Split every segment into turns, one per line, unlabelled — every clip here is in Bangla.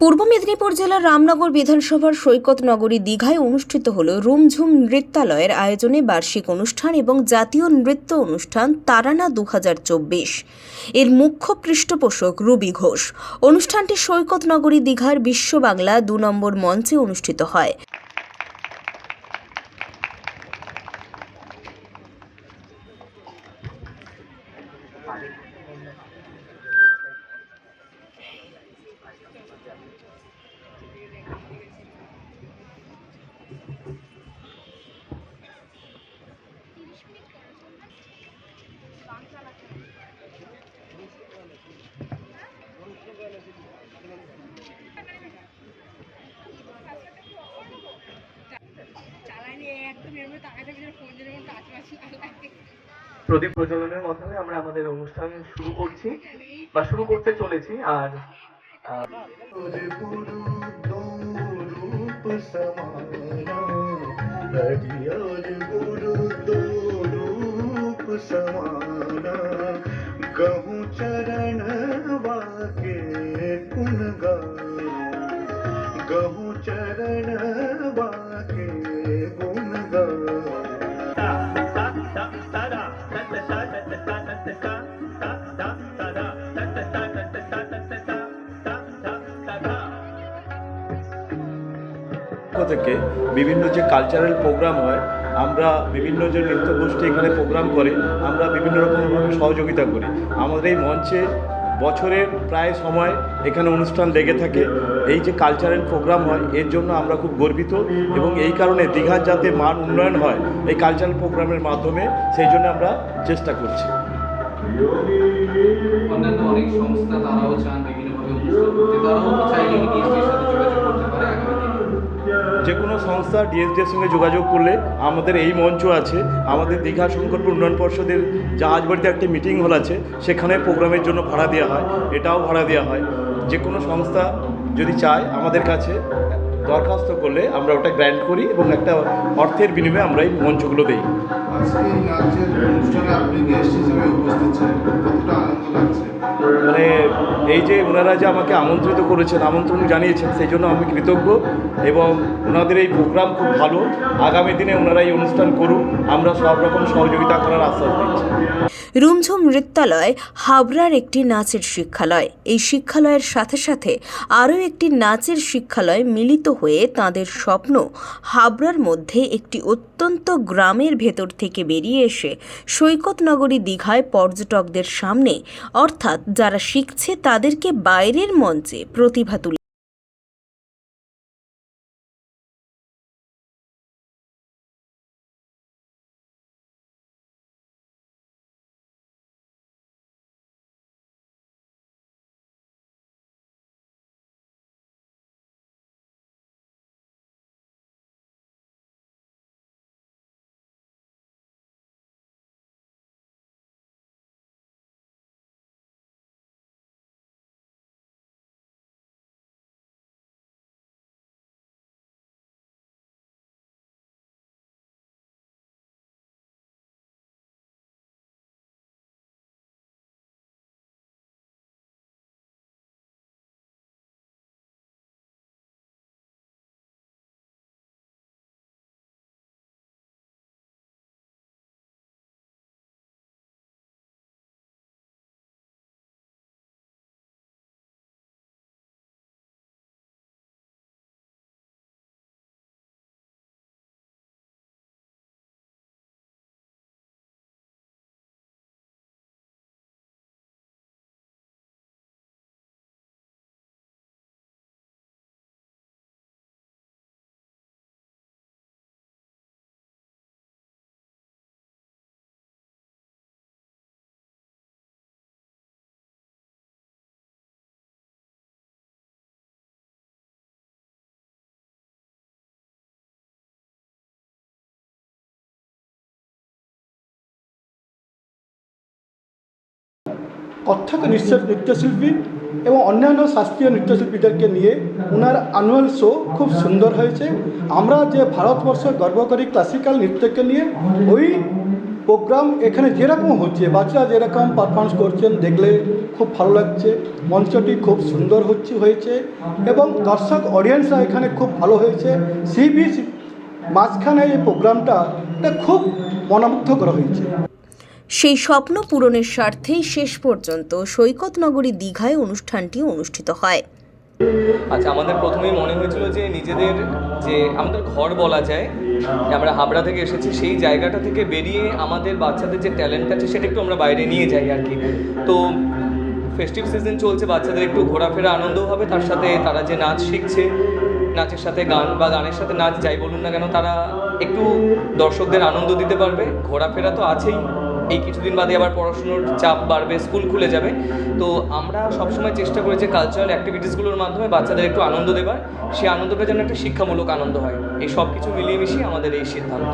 পূর্ব মেদিনীপুর জেলার রামনগর বিধানসভার সৈকত নগরী দীঘায় অনুষ্ঠিত হল রুমঝুম নৃত্যালয়ের আয়োজনে বার্ষিক অনুষ্ঠান এবং জাতীয় নৃত্য অনুষ্ঠান তারানা দু হাজার চব্বিশ। এর মুখ্য পৃষ্ঠপোষক রুবি ঘোষ। অনুষ্ঠানটি সৈকত নগরী দীঘার বিশ্ব বাংলা দু নম্বর মঞ্চে অনুষ্ঠিত হয়।
প্রদীপ প্রজ্বলনের মাধ্যমে আমরা আমাদের অনুষ্ঠান শুরু করছি বা শুরু করতে চলেছি আর আহ,
रूप समाना हरियर गुरु दो रूप समाना गहूँ चरण वाके गुण गाना गहूँ चरण वाके
পক্ষ থেকে বিভিন্ন যে কালচারাল প্রোগ্রাম হয়, আমরা বিভিন্ন যে নৃত্য গোষ্ঠী এখানে প্রোগ্রাম করে, আমরা বিভিন্ন রকমভাবে সহযোগিতা করি। আমাদের এই মঞ্চে বছরের প্রায় সময় এখানে অনুষ্ঠান লেগে থাকে। এই যে কালচারাল প্রোগ্রাম হয়, এর জন্য আমরা খুব গর্বিত এবং এই কারণে দীঘার যাতে মান উন্নয়ন হয়, এই কালচারাল প্রোগ্রামের মাধ্যমে সেই জন্য আমরা চেষ্টা করছি।
অন্যান্য অনেক সংস্থা তারাও চান বিভিন্নভাবে তারাও চাইলে
যে কোনো সংস্থা ডিএসডির সঙ্গে যোগাযোগ করলে আমাদের এই মঞ্চ আছে। আমাদের দীঘা সংকল্প উন্নয়ন পর্ষদের জাহাজবাড়িতে একটি মিটিং হল আছে, সেখানে প্রোগ্রামের জন্য ভাড়া দেওয়া হয়, এটাও ভাড়া দেওয়া হয়। যে কোনো সংস্থা যদি চায় আমাদের কাছে দরখাস্ত করলে আমরা ওটা গ্র্যান্ট করি এবং একটা অর্থের বিনিময়ে আমরা এই মঞ্চগুলো দিই।
আজকে এই নাচের অনুষ্ঠানে আপনি গেস্ট হিসেবে উপস্থিত ছিলেন, কতটা আনন্দ লাগছে?
মানে এই যে ওনারা যে আমাকে আমন্ত্রিত করেছেন, আমন্ত্রণ জানিয়েছেন, সেই জন্য আমি কৃতজ্ঞ এবং ওনাদের এই প্রোগ্রাম খুব ভালো। আগামী দিনে ওনারা এই অনুষ্ঠান করুন আমরা সব রকম সহযোগিতা করার আশ্বাস দিচ্ছি।
রুমঝুম নৃত্যালয় হাবড়ার একটি নাচের শিক্ষালয়। এই শিক্ষালয়ের সাথে সাথে আরও একটি নাচের শিক্ষালয় মিলিত হয়ে তাদের স্বপ্ন হাবড়ার মধ্যে একটি অত্যন্ত গ্রামের ভেতর থেকে বেরিয়ে এসে সৈকত নগরী দীঘায় পর্যটকদের সামনে, অর্থাৎ যারা শিখছে তাদেরকে বাইরের মঞ্চে প্রতিভা তুলে
কত্থক নৃত্য নৃত্যশিল্পী এবং অন্যান্য শাস্ত্রীয় নৃত্যশিল্পীদেরকে নিয়ে ওনার অ্যানুয়াল শো খুব সুন্দর হয়েছে। আমরা যে ভারতবর্ষ গর্ব করি ক্লাসিক্যাল নৃত্যকে নিয়ে, ওই প্রোগ্রাম এখানে যেরকম হচ্ছে, বাচ্চারা যেরকম পারফরমেন্স করছেন দেখলে খুব ভালো লাগছে, মঞ্চটি খুব সুন্দর হচ্ছে, হয়েছে এবং দর্শক অডিয়েন্সরা এখানে খুব ভালো হয়েছে। সি বিচ মাঝখানে এই প্রোগ্রামটা এটা খুব মনোমুগ্ধ করা হয়েছে।
সেই স্বপ্ন পূরণের স্বার্থেই শেষ পর্যন্ত সৈকত নগরী দীঘায় অনুষ্ঠানটি অনুষ্ঠিত হয়।
আচ্ছা আমাদের প্রথমেই মনে হয়েছিল যে নিজেদের যে আমাদের ঘর বলা যায়, যে আমরা হাবড়া থেকে এসেছি, সেই জায়গাটা থেকে বেরিয়ে আমাদের বাচ্চাদের যে ট্যালেন্ট আছে সেটা একটু আমরা বাইরে নিয়ে যাই আর কি। তো ফেস্টিভ সিজন চলছে, বাচ্চাদের একটু ঘোরাফেরা আনন্দও হবে, তার সাথে তারা যে নাচ শিখছে, নাচের সাথে গান বা গানের সাথে নাচ যাই বলুন না কেন, তারা একটু দর্শকদের আনন্দ দিতে পারবে। ঘোরাফেরা তো আছেই এই কিছুদিন বাদে আবার পড়াশুনোর চাপ বাড়বে, স্কুল খুলে যাবে। তো আমরা সবসময় চেষ্টা করি যে কালচারাল অ্যাক্টিভিটিসগুলোর মাধ্যমে বাচ্চাদের একটু আনন্দ দেবার। সেই আনন্দটা যেন একটা শিক্ষামূলক আনন্দ হয়। এই সব কিছু মিলিয়ে মিশিয়ে আমাদের এই সিদ্ধান্ত।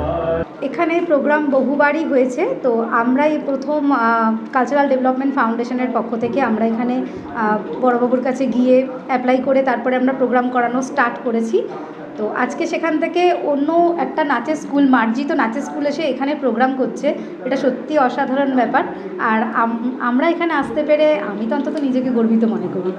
এখানে প্রোগ্রাম বহুবারই হয়েছে। তো আমরা এই প্রথম কালচারাল ডেভেলপমেন্ট ফাউন্ডেশনের পক্ষ থেকে আমরা এখানে বড়বাবুর কাছে গিয়ে অ্যাপ্লাই করে তারপরে আমরা প্রোগ্রাম করানো স্টার্ট করেছি। তো আজকে সেখান থেকে অন্য একটা নাচের স্কুল, মার্জিত নাচের স্কুল এসে এখানে প্রোগ্রাম করছে। এটা সত্যি অসাধারণ ব্যাপার। আর আমরা এখানে আসতে পেরে আমি তো অন্তত নিজেকে গর্বিত মনে করি।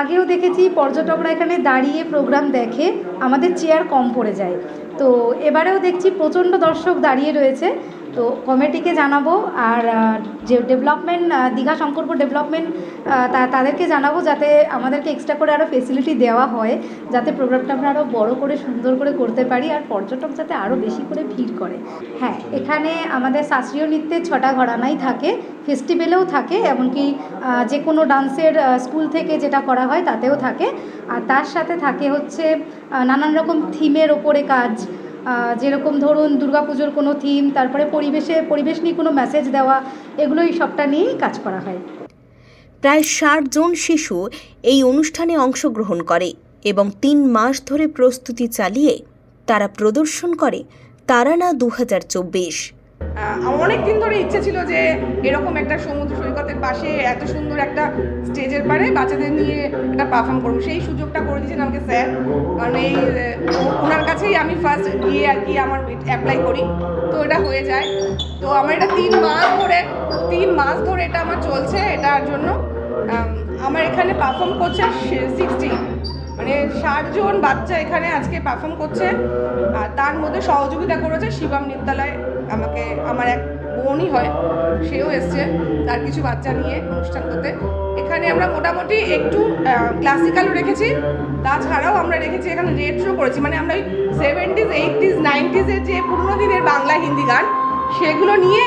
আগেও দেখেছি পর্যটকরা এখানে দাঁড়িয়ে প্রোগ্রাম দেখে আমাদের চেয়ার কম পড়ে যায়। তো এবারেও দেখছি প্রচণ্ড দর্শক দাঁড়িয়ে রয়েছে। তো কমিটিকে জানাব আর যে ডেভেলপমেন্ট দীঘা শঙ্করপুর ডেভেলপমেন্ট তা, তাদেরকে জানাব যাতে আমাদেরকে এক্সট্রা করে আরও ফেসিলিটি দেওয়া হয়, যাতে প্রোগ্রামটা আমরা আরও বড় করে, সুন্দর করে করতে পারি আর পর্যটক যাতে আরও বেশি করে ভিড় করে। হ্যাঁ এখানে আমাদের শাস্ত্রীয় নৃত্যের ছটা ঘরানাই থাকে ফেস্টিভ্যালেও থাকে, এমনকি যে কোনো ডান্সের স্কুল থেকে যেটা করা হয় তাতেও থাকে। আর তার সাথে থাকে হচ্ছে নানান রকম থিমের ওপরে কাজ যেরকম ধরুন দুর্গাপুজোর কোনো থিম তারপরে পরিবেশে, পরিবেশ নিয়ে কোনো মেসেজ দেওয়া, এগুলোই সবটা নিয়েই কাজ করা হয়।
প্রায় ষাট জন শিশু এই অনুষ্ঠানে অংশগ্রহণ করে এবং তিন মাস ধরে প্রস্তুতি চালিয়ে তারা প্রদর্শন করে তারানা দু
অনেক দিন ধরে ইচ্ছে ছিল যে এরকম একটা সমুদ্র সৈকতের পাশে এত সুন্দর একটা স্টেজের পারে বাচ্চাদের নিয়ে একটা পারফর্ম করব। সেই সুযোগটা করে দিয়েছেন আমাকে স্যার। কারণ এই ওনার কাছেই আমি ফার্স্ট গিয়ে আর কি আমার অ্যাপ্লাই করি। তো এটা হয়ে যায়। তো আমার এটা তিন মাস ধরে, তিন মাস ধরে এটা আমার চলছে এটার জন্য। আমার এখানে পারফর্ম করছে সিক্সটি মানে ষাটজন বাচ্চা এখানে আজকে পারফর্ম করছে। আর তার মধ্যে সহযোগিতা করেছে শিবম নিত্যালয়। আমাকে, আমার এক বোনই হয়, সেও এসছে তার কিছু বাচ্চা নিয়ে অনুষ্ঠান করতে। এখানে আমরা মোটামুটি একটু ক্লাসিক্যালও রেখেছি। তাছাড়াও আমরা রেখেছি এখানে রেট্রো করেছি। মানে আমরা ওই সেভেন্টিজ এইটিজ নাইনটিজের যে পুরোনো দিনের বাংলা হিন্দি গান, সেগুলো নিয়ে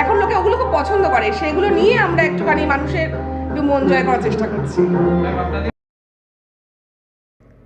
এখন লোকে ওগুলো খুব পছন্দ করে। সেগুলো নিয়ে আমরা একটুখানি মানুষের একটু মন জয় করার চেষ্টা করছি।